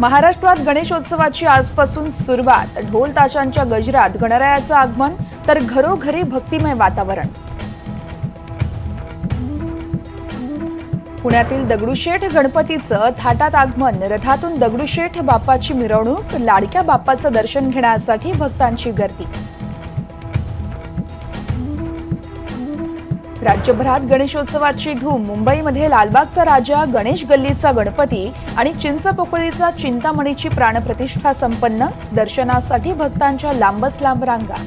महाराष्ट्रात गणेशोत्सवाची आजपासून सुरुवात. ढोल ताशांच्या गजरात गणरायाचं आगमन तर घरोघरी भक्तिमय वातावरण. पुण्यातील दगडूशेठ गणपतीचं थाटात आगमन रथातून दगडूशेठ बाप्पाची मिरवणूक लाडक्या बाप्पाचं दर्शन घेण्यासाठी भक्तांची गर्दी. राज्यभरात गणेशोत्सवाची धूम. मुंबईमध्ये लालबागचा राजा गणेश गल्लीचा गणपती आणि चिंचपोकळीचा चिंतामणीची प्राणप्रतिष्ठा संपन्न दर्शनासाठी भक्तांच्या लांबच लांब रांगा.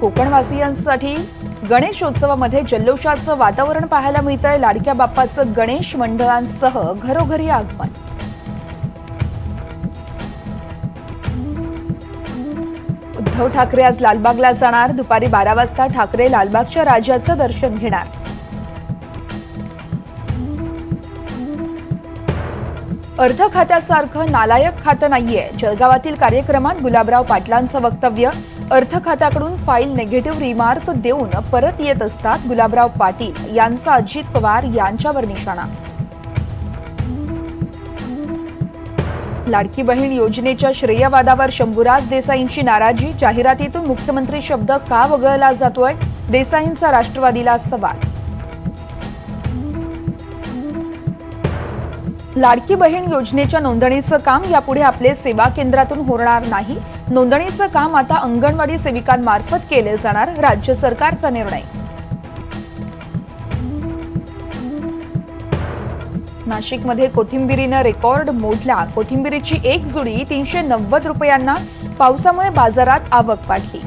कोकणवासियांसाठी गणेशोत्सवामध्ये जल्लोषाचं वातावरण पाहायला मिळतंय. लाडक्या बाप्पाचं गणेश मंडळांसह घरोघरी आगमन. उद्धव ठाकरे आज लालबागला जाणार. दुपारी बारा वाजता ठाकरे लालबागच्या राजाचं दर्शन घेणार. अर्थ खात्यासारखं नालायक खातं नाहीये. जळगावातील कार्यक्रमात गुलाबराव पाटलांचं वक्तव्य. अर्थ खात्याकडून फाईल निगेटिव्ह रिमार्क देऊन परत येत असतात गुलाबराव पाटील. यांचा अजित पवार यांच्यावर निशाणा लाडकी बहीण योजनेच्या श्रेयवादावर शंभूराज देसाईंची नाराजी. जाहिरातीतून मुख्यमंत्री शब्द का वगळला जातोय? देसाईंचा राष्ट्रवादीला सवाल. लाडकी बहीण योजनेच्या नोंदणीचं काम यापुढे आपले सेवा केंद्रातून होणार नाही. नोंदणीचं काम आता अंगणवाडी सेविकांमार्फत केले जाणार. राज्य सरकारचा निर्णय. नाशिकमध्ये कोथिंबिरीनं रेकॉर्ड मोडला. कोथिंबिरीची एक जुडी तीनशे नव्वद रुपयांना पावसामुळे बाजारात आवक वाढली.